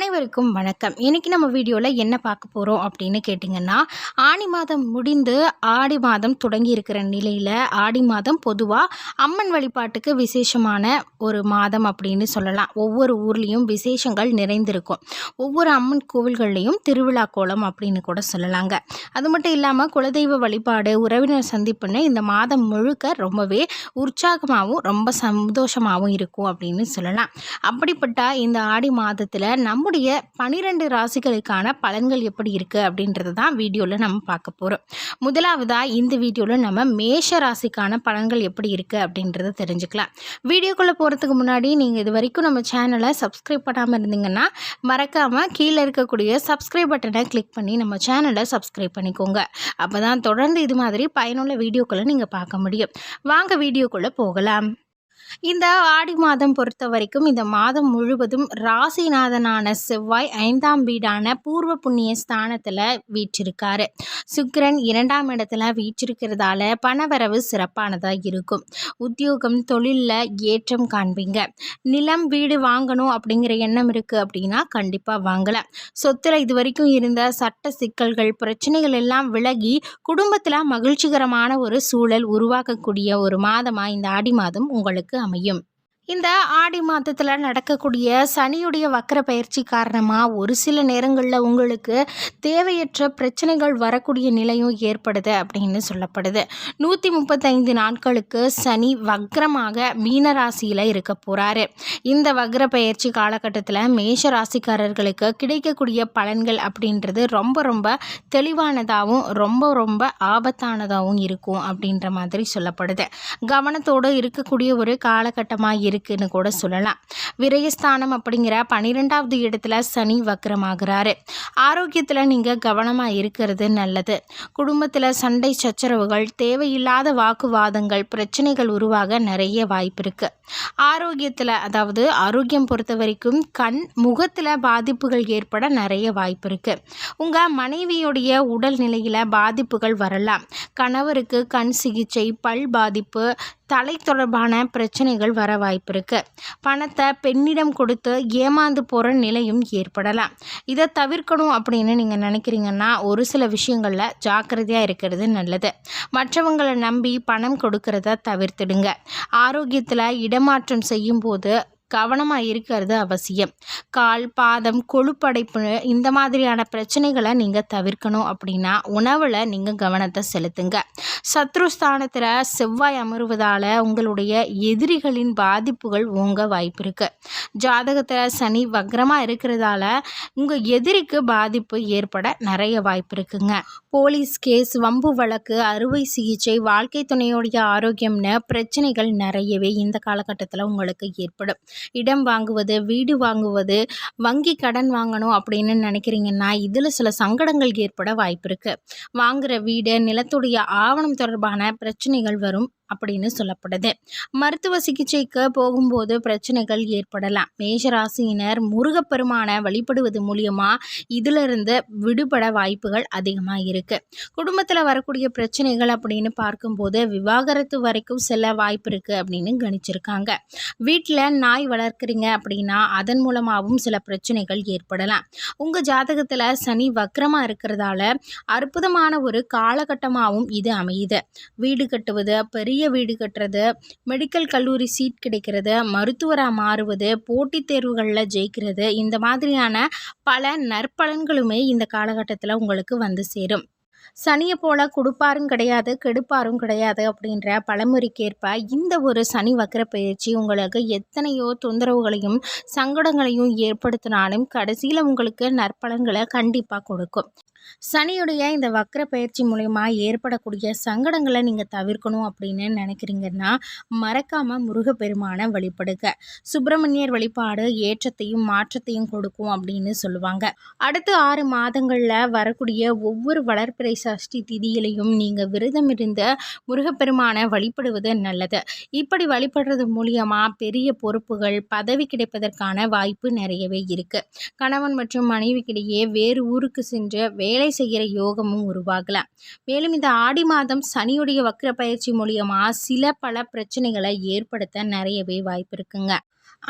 அனைவருக்கும் வணக்கம். இன்றைக்கி நம்ம வீடியோவில் என்ன பார்க்க போகிறோம் அப்படின்னு கேட்டிங்கன்னா ஆணி மாதம் முடிந்து ஆடி மாதம் தொடங்கி இருக்கிற நிலையில் ஆடி மாதம் பொதுவாக அம்மன் வழிபாட்டுக்கு விசேஷமான ஒரு மாதம் அப்படின்னு சொல்லலாம். ஒவ்வொரு ஊர்லேயும் விசேஷங்கள் நிறைந்திருக்கும். ஒவ்வொரு அம்மன் கோவில்கள்லேயும் திருவிழா கோலம் அப்படின்னு கூட சொல்லலாங்க. அது மட்டும் இல்லாமல் குலதெய்வ வழிபாடு உறவினர் சந்திப்புன்னு இந்த மாதம் முழுக்க ரொம்பவே உற்சாகமாகவும் ரொம்ப சந்தோஷமாகவும் இருக்கும் அப்படின்னு சொல்லலாம். அப்படிப்பட்ட இந்த ஆடி மாதத்தில் நம்ம நம்முடைய பனிரெண்டு ராசிகளுக்கான பலன்கள் எப்படி இருக்குது அப்படின்றது தான் வீடியோவில் நம்ம பார்க்க போகிறோம் முதலாவதாக இந்த வீடியோவில் நம்ம மேஷ ராசிக்கான பலன்கள் எப்படி இருக்குது அப்படின்றத தெரிஞ்சுக்கலாம். வீடியோக்குள்ளே போகிறதுக்கு முன்னாடி நீங்கள் இது வரைக்கும் நம்ம சேனலை சப்ஸ்கிரைப் பண்ணாமல் இருந்தீங்கன்னா மறக்காமல் கீழே இருக்கக்கூடிய சப்ஸ்கிரைப் பட்டனை கிளிக் பண்ணி நம்ம சேனலை சப்ஸ்கிரைப் பண்ணிக்கோங்க. அப்போ தான் தொடர்ந்து இது மாதிரி பயனுள்ள வீடியோக்களை நீங்கள் பார்க்க முடியும். வாங்க வீடியோக்குள்ளே போகலாம். இந்த ஆடி மாதம் பொறுத்த வரைக்கும் இந்த மாதம் முழுவதும் ராசிநாதனான செவ்வாய் ஐந்தாம் வீடான பூர்வ புண்ணிய ஸ்தானத்தில் வீற்றிருக்காரு. சுக்கிரன் இரண்டாம் இடத்துல வீற்றிருக்கிறதால பணவரவு சிறப்பானதாக இருக்கும். உத்தியோகம் தொழிலில் ஏற்றம் காண்பீங்க. நிலம் வீடு வாங்கணும் அப்படிங்கிற எண்ணம் இருக்குது அப்படின்னா கண்டிப்பாக வாங்கலாம். சொத்தில் இது வரைக்கும் இருந்த சட்ட சிக்கல்கள் பிரச்சனைகள் எல்லாம் விலகி குடும்பத்தில் மகிழ்ச்சிகரமான ஒரு சூழல் உருவாக்கக்கூடிய ஒரு மாதமாக இந்த ஆடி மாதம் உங்களுக்கு அமையும். இந்த ஆடி மாதத்தில் நடக்கக்கூடிய சனியுடைய வக்கர பயிற்சி காரணமாக ஒரு சில நேரங்களில் உங்களுக்கு தேவையற்ற பிரச்சனைகள் வரக்கூடிய நிலையும் ஏற்படுது அப்படின்னு சொல்லப்படுது. நூற்றி முப்பத்தைந்து நாட்களுக்கு சனி வக்ரமாக மீனராசியில் இருக்க போகிறாரு இந்த வக்ர பயிற்சி காலகட்டத்தில் மேஷ ராசிக்காரர்களுக்கு கிடைக்கக்கூடிய பலன்கள் அப்படின்றது ரொம்ப ரொம்ப தெளிவானதாகவும் ரொம்ப ரொம்ப ஆபத்தானதாகவும் இருக்கும் அப்படின்ற மாதிரி சொல்லப்படுது. கவனத்தோடு இருக்கக்கூடிய ஒரு காலகட்டமாக இருக்கு. இருக்குன்னு கூட சொல்லலாம். விரயஸ்தானம் அப்படிங்கிற பன்னிரெண்டாவது இடத்துல சனி வக்கரமாகிறாரு ஆரோக்கியத்தில் நீங்கள் கவனமாக இருக்கிறது நல்லது. குடும்பத்தில் சண்டை சச்சரவுகள் தேவையில்லாத வாக்குவாதங்கள் பிரச்சனைகள் உருவாக நிறைய வாய்ப்பு இருக்குது ஆரோக்கியத்தில் அதாவது ஆரோக்கியம் பொறுத்த வரைக்கும் கண் முகத்தில் பாதிப்புகள் ஏற்பட நிறைய வாய்ப்பு இருக்குது உங்கள் மனைவியுடைய உடல் நிலையில் பாதிப்புகள் வரலாம். கணவருக்கு கண் சிகிச்சை பல் பாதிப்பு தலை தொடர்பான பிரச்சனைகள் வர வாய்ப்பு இருக்குது பணத்தை பெண்ணிடம் கொடுத்து ஏமாந்து போகிற நிலையும் ஏற்படலாம். இதை தவிர்க்கணும் அப்படின்னு நீங்கள் நினைக்கிறீங்கன்னா ஒரு சில விஷயங்களில் ஜாக்கிரதையாக இருக்கிறது நல்லது. மற்றவங்களை நம்பி பணம் கொடுக்கறத தவிர்த்துடுங்க. ஆரோக்கியத்தில் இடமாற்றம் செய்யும்போது கவனமாக இருக்கிறது அவசியம். கால் பாதம் கொழுப்படைப்பு இந்த மாதிரியான பிரச்சனைகளை நீங்கள் தவிர்க்கணும் அப்படின்னா உணவில் நீங்கள் கவனத்தை செலுத்துங்க. சத்ருஸ்தானத்தில் செவ்வாய் அமருவதால் உங்களுடைய எதிரிகளின் பாதிப்புகள் ஓங்க வாய்ப்பு இருக்குது ஜாதகத்தில் சனி வக்ரமாக இருக்கிறதால உங்கள் எதிரிக்கு பாதிப்பு ஏற்பட நிறைய வாய்ப்பு இருக்குங்க. போலீஸ் கேஸ் வம்பு வழக்கு அறுவை சிகிச்சை வாழ்க்கை துணையோடைய ஆரோக்கியம்னு பிரச்சனைகள் நிறையவே இந்த காலகட்டத்தில் உங்களுக்கு ஏற்படும். இடம் வாங்குவது வீடு வாங்குவது வங்கி கடன் வாங்கணும் அப்படின்னு நினைக்கிறீங்கன்னா இதில் சில சங்கடங்கள் ஏற்பட வாய்ப்பு இருக்குது வாங்குகிற வீடு நிலத்துடைய ஆவணம் தொடர்பான பிரச்சனைகள் வரும். அப்படின்னு சொல்லப்படுது. மருத்துவ சிகிச்சைக்கு போகும்போது பிரச்சனைகள் ஏற்படலாம். மேஷராசியினர் முருகப்பெருமான வழிபடுவது மூலியமாக இதிலிருந்து விடுபட வாய்ப்புகள் அதிகமாக இருக்குது குடும்பத்தில் வரக்கூடிய பிரச்சனைகள் அப்படின்னு பார்க்கும்போது விவாகரத்து வரைக்கும் செல்ல வாய்ப்பு இருக்குது அப்படின்னு கணிச்சிருக்காங்க. வீட்டில் நாய் வளர்க்குறீங்க அப்படின்னா அதன் மூலமாகவும் சில பிரச்சனைகள் ஏற்படலாம். உங்கள் ஜாதகத்தில் சனி வக்கரமாக இருக்கிறதால அற்புதமான ஒரு காலகட்டமாகவும் இது அமையுது. வீடு கட்டுவது பெரிய பெரிய வீடு கட்டுறது மெடிக்கல் கல்லூரி சீட் கிடைக்கிறது மருத்துவராக மாறுவது போட்டித் தேர்வுகளில் ஜெயிக்கிறது இந்த மாதிரியான பல நற்பலன்களுமே இந்த காலகட்டத்தில் உங்களுக்கு வந்து சேரும். சனியை போல கொடுப்பாரும் கிடையாது கெடுப்பாரும் கிடையாது அப்படின்ற பழமொழிக்கேற்ப இந்த ஒரு சனி வக்கர பயிற்சி உங்களுக்கு எத்தனையோ தொந்தரவுகளையும் சங்கடங்களையும் ஏற்படுத்தினாலும் கடைசியில் உங்களுக்கு நற்பலன்களை கண்டிப்பாக கொடுக்கும். சனியுடைய இந்த வக்கர பயிற்சி மூலயமா ஏற்படக்கூடிய சங்கடங்களை நீங்கள் தவிர்க்கணும் அப்படின்னு நினைக்கிறீங்கன்னா மறக்காமல் முருகப்பெருமானை வழிபடுங்க. சுப்பிரமணியர் வழிபாடு ஏற்றத்தையும் மாற்றத்தையும் கொடுக்கும் அப்படின்னு சொல்லுவாங்க. அடுத்த ஆறு மாதங்களில் வரக்கூடிய ஒவ்வொரு வளர்ப்பிறை சஷ்டி திதியிலையும் நீங்கள் விரதம் இருந்த முருகப்பெருமானை வழிபடுவது நல்லது. இப்படி வழிபடுறது மூலியமாக பெரிய பொறுப்புகள் பதவி கிடைப்பதற்கான வாய்ப்பு நிறையவே இருக்குது கணவன் மற்றும் மனைவிக்கிடையே வேறு ஊருக்கு சென்று வேலை செய்கிற யோகமும் உருவாகலாம். மேலும் இந்த ஆடி மாதம் சனியுடைய வக்ர பயிற்சி மூலியமாக சில பல பிரச்சனைகளை ஏற்படுத்த நிறையவே வாய்ப்பு இருக்குங்க.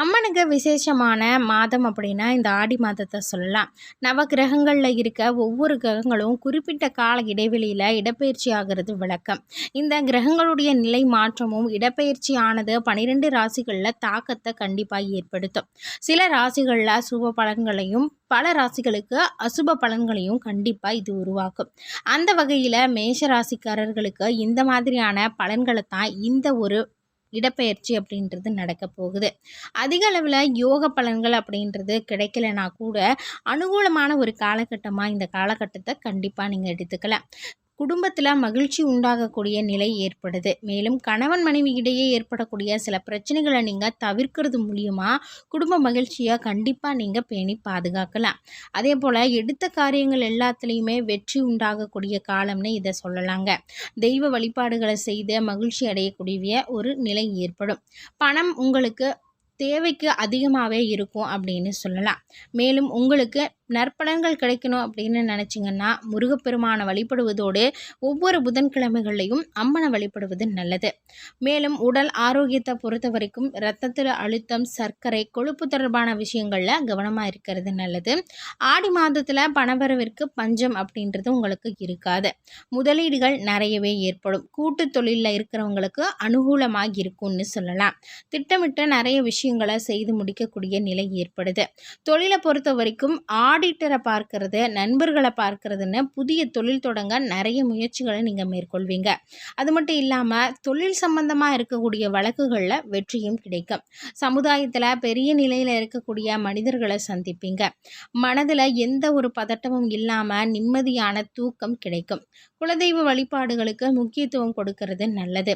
அம்மனுக்கு விசேஷமான மாதம் அப்படின்னா இந்த ஆடி மாதத்தை சொல்லலாம். நவ கிரகங்களில் இருக்க ஒவ்வொரு கிரகங்களும் குறிப்பிட்ட கால இடைவெளியில் இடப்பெயர்ச்சி ஆகிறது விளக்கம் இந்த கிரகங்களுடைய நிலை மாற்றமும் இடப்பெயர்ச்சி ஆனது பனிரெண்டு ராசிகளில் தாக்கத்தை கண்டிப்பாக ஏற்படுத்தும். சில ராசிகளில் சுப பலன்களையும் பல ராசிகளுக்கு அசுப பலன்களையும் கண்டிப்பாக இது உருவாக்கும். அந்த வகையில் மேஷ ராசிக்காரர்களுக்கு இந்த மாதிரியான பலன்களை தான் இந்த ஒரு இடப்பெயர்ச்சி அப்படின்றது நடக்க போகுது. அதிக அளவில் யோக பலன்கள் அப்படின்றது கிடைக்கலனா கூட அனுகூலமான ஒரு காலகட்டமாக இந்த காலகட்டத்தை கண்டிப்பாக நீங்கள் எடுத்துக்கலாம். குடும்பத்தில் மகிழ்ச்சி உண்டாகக்கூடிய நிலை ஏற்படுது. மேலும் கணவன் மனைவி இடையே ஏற்படக்கூடிய சில பிரச்சனைகளை நீங்கள் தவிர்க்கிறது மூலியமாக குடும்ப மகிழ்ச்சியை கண்டிப்பாக நீங்கள் பேணி பாதுகாக்கலாம். அதே போல் எடுத்த காரியங்கள் எல்லாத்துலேயுமே வெற்றி உண்டாகக்கூடிய காலம்னு இதை சொல்லலாங்க. தெய்வ வழிபாடுகளை செய்து மகிழ்ச்சி அடையக்கூடிய ஒரு நிலை ஏற்படும். பணம் உங்களுக்கு தேவைக்கு அதிகமாகவே இருக்கும் அப்படின்னு சொல்லலாம். மேலும் உங்களுக்கு நற்பலன்கள் கிடைக்கணும் அப்படின்னு நினச்சிங்கன்னா முருகப்பெருமானை வழிபடுவதோடு ஒவ்வொரு புதன்கிழமைகளையும் அம்மனை வழிபடுவது நல்லது. மேலும் உடல் ஆரோக்கியத்தை பொறுத்த வரைக்கும் இரத்தத்தில் அழுத்தம் சர்க்கரை கொழுப்பு தொடர்பான விஷயங்களில் கவனமாக இருக்கிறது நல்லது. ஆடி மாதத்தில் பணவரவிற்கு பஞ்சம் அப்படின்றது உங்களுக்கு இருக்காது. முதலீடுகள் நிறையவே ஏற்படும். கூட்டு தொழிலில் இருக்கிறவங்களுக்கு அனுகூலமாக இருக்கும்னு சொல்லலாம். திட்டமிட்ட நிறைய விஷயங்களை செய்து முடிக்கக்கூடிய நிலை ஏற்படுது. தொழிலை பொறுத்த வரைக்கும் ஆடி ஆடிட்டரை பார்க்கறது நண்பர்களை பார்க்கறதுன்னு புதிய தொழில் தொடங்க நிறைய முயற்சிகளை நீங்கள் மேற்கொள்வீங்க. அது மட்டும் இல்லாமல் தொழில் சம்பந்தமாக இருக்கக்கூடிய வழக்குகளில் வெற்றியும் கிடைக்கும். சமுதாயத்தில் பெரிய நிலையில் இருக்கக்கூடிய மனிதர்களை சந்திப்பீங்க. மனதில் எந்த ஒரு பதட்டமும் இல்லாமல் நிம்மதியான தூக்கம் கிடைக்கும். குலதெய்வ வழிபாடுகளுக்கு முக்கியத்துவம் கொடுக்கறது நல்லது.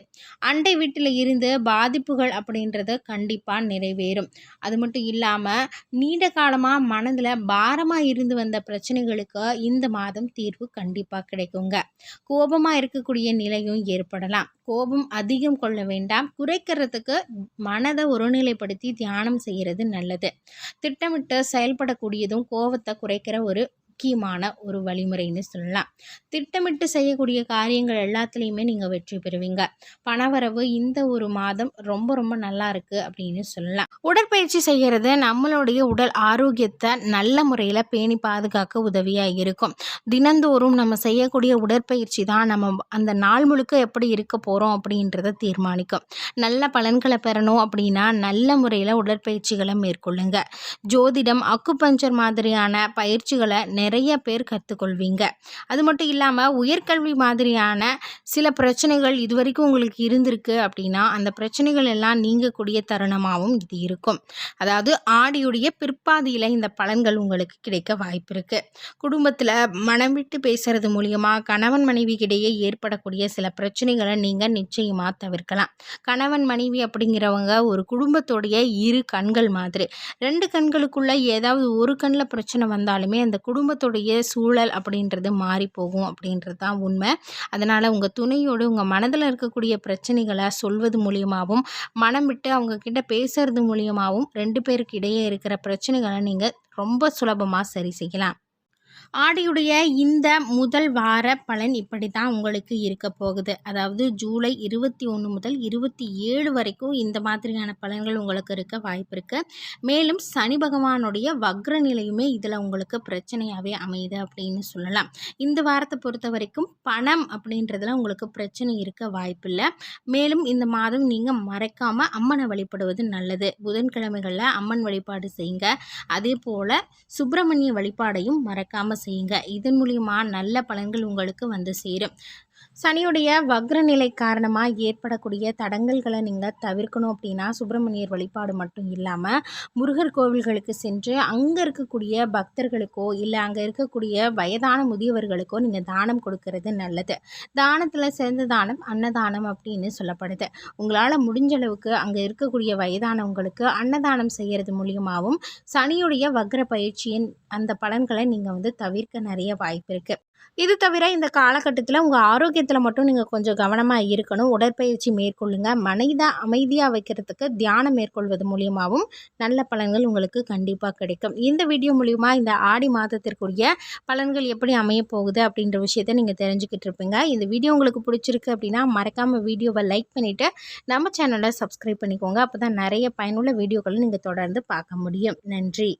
அண்டை வீட்டில் இருந்து பாதிப்புகள் அப்படின்றது கண்டிப்பாக நிறைவேறும். அது மட்டும் இல்லாமல் நீண்ட காலமாக மனதில் பாரமாக இருந்து வந்த பிரச்சனைகளுக்கு இந்த மாதம் தீர்வு கண்டிப்பாக கிடைக்குங்க. கோபமாக இருக்கக்கூடிய நிலையும் ஏற்படலாம். கோபம் அதிகம் கொள்ள வேண்டாம். குறைக்கிறதுக்கு மனதை ஒருநிலைப்படுத்தி தியானம் செய்கிறது நல்லது. திட்டமிட்டு செயல்படக்கூடியதும் கோபத்தை குறைக்கிற ஒரு முக்கியமான ஒரு வழிமுறைன்னு சொல்லலாம். திட்டமிட்டு செய்யக்கூடிய காரியங்கள் எல்லாத்துலேயுமே நீங்கள் வெற்றி பெறுவீங்க. பணவரவு இந்த ஒரு மாதம் ரொம்ப ரொம்ப நல்லா இருக்குது அப்படின்னு சொல்லலாம். உடற்பயிற்சி செய்கிறது நம்மளுடைய உடல் ஆரோக்கியத்தை நல்ல முறையில் பேணி பாதுகாக்க உதவியாக இருக்கும். தினந்தோறும் நம்ம செய்யக்கூடிய உடற்பயிற்சி தான் நம்ம அந்த நாள் முழுக்க எப்படி இருக்க போகிறோம் அப்படின்றத தீர்மானிக்கும். நல்ல பலன்களை பெறணும் அப்படின்னா நல்ல முறையில் உடற்பயிற்சிகளை மேற்கொள்ளுங்க. ஜோதிடம் அக்குபஞ்சர் மாதிரியான பயிற்சிகளை நிறைய பேர் கற்றுக்கொள்வீங்க அது மட்டும் இல்லாமல் உயர்கல்வி மாதிரியான சில பிரச்சனைகள் இது வரைக்கும் உங்களுக்கு இருந்திருக்கு அப்படின்னா அந்த பிரச்சனைகள் எல்லாம் நீங்கக்கூடிய தருணமாகவும் இது இருக்கும். அதாவது ஆடியுடைய பிற்பாதியில் இந்த பலன்கள் உங்களுக்கு கிடைக்க வாய்ப்பு இருக்குது குடும்பத்தில் மனம் விட்டு பேசுறது மூலியமாக கணவன் மனைவிக்கிடையே ஏற்படக்கூடிய சில பிரச்சனைகளை நீங்கள் நிச்சயமாக தவிர்க்கலாம். கணவன் மனைவி அப்படிங்கிறவங்க ஒரு குடும்பத்தோடைய இரு கண்கள் மாதிரி. ரெண்டு கண்களுக்குள்ள ஏதாவது ஒரு கண்ணில் பிரச்சனை வந்தாலுமே அந்த குடும்ப குடும்பத்துடைய சூழல் அப்படின்றது மாறி போகும் அப்படின்றது தான் உண்மை. அதனால் உங்கள் துணையோடு உங்கள் மனதில் இருக்கக்கூடிய பிரச்சனைகளை சொல்வது மூலியமாகவும் மனம் விட்டு அவங்கக்கிட்ட பேசுறது மூலியமாகவும் ரெண்டு பேருக்கு இடையே இருக்கிற பிரச்சனைகளை நீங்கள் ரொம்ப சுலபமாக சரி செய்யலாம். ஆடியுடைய இந்த முதல் வார பலன் இப்படி தான் உங்களுக்கு இருக்க போகுது. அதாவது ஜூலை இருபத்தி ஒன்று முதல் இருபத்தி ஏழு வரைக்கும் இந்த மாதிரியான பலன்கள் உங்களுக்கு இருக்க வாய்ப்பு இருக்குது மேலும் சனி பகவானுடைய வக்ர நிலையுமே இதில் உங்களுக்கு பிரச்சனையாகவே அமையுது அப்படின்னு சொல்லலாம். இந்த வாரத்தை பொறுத்த வரைக்கும் பணம் அப்படின்றதுல உங்களுக்கு பிரச்சனை இருக்க வாய்ப்பில்லை. மேலும் இந்த மாதம் நீங்கள் மறைக்காமல் அம்மனை வழிபடுவது நல்லது. புதன்கிழமைகளில் அம்மன் வழிபாடு செய்யுங்க. அதே போல் சுப்பிரமணிய வழிபாடையும் மறக்காமல் மறக்காமல் செய்யுங்க. இதன் மூலிமா நல்ல பலன்கள் உங்களுக்கு வந்து சேரும். சனியுடைய வக்ர நிலை காரணமாக ஏற்படக்கூடிய தடங்கல்களை நீங்கள் தவிர்க்கணும் அப்படின்னா சுப்பிரமணியர் வழிபாடு மட்டும் இல்லாமல் முருகர் கோவில்களுக்கு சென்று அங்கே இருக்கக்கூடிய பக்தர்களுக்கோ இல்லை அங்கே இருக்கக்கூடிய வயதான முதியவர்களுக்கோ நீங்கள் தானம் கொடுக்கறது நல்லது. தானத்தில் சிறந்த தானம் அன்னதானம் அப்படின்னு சொல்லப்படுது. உங்களால் முடிஞ்ச அளவுக்கு அங்கே இருக்கக்கூடிய வயதானவங்களுக்கு அன்னதானம் செய்கிறது மூலியமாகவும் சனியுடைய வக்ர பயிற்சியின் அந்த பலன்களை நீங்கள் வந்து தவிர்க்க நிறைய வாய்ப்பு இருக்குது இது தவிர இந்த காலகட்டத்தில் உங்கள் ஆரோக்கியத்தில் மட்டும் நீங்கள் கொஞ்சம் கவனமாக இருக்கணும். உடற்பயிற்சி மேற்கொள்ளுங்க. மனித அமைதியாக வைக்கிறதுக்கு தியானம் மேற்கொள்வது மூலியமாகவும் நல்ல பலன்கள் உங்களுக்கு கண்டிப்பாக கிடைக்கும். இந்த வீடியோ மூலிமா இந்த ஆடி மாதத்திற்குரிய பலன்கள் எப்படி அமைய போகுது அப்படின்ற விஷயத்த நீங்கள் தெரிஞ்சுக்கிட்டு இருப்பீங்க. இந்த வீடியோ உங்களுக்கு பிடிச்சிருக்கு அப்படின்னா மறக்காமல் வீடியோவை லைக் பண்ணிவிட்டு நம்ம சேனலை சப்ஸ்கிரைப் பண்ணிக்கோங்க. அப்போ தான் நிறைய பயனுள்ள வீடியோக்களை நீங்கள் தொடர்ந்து பார்க்க முடியும். நன்றி.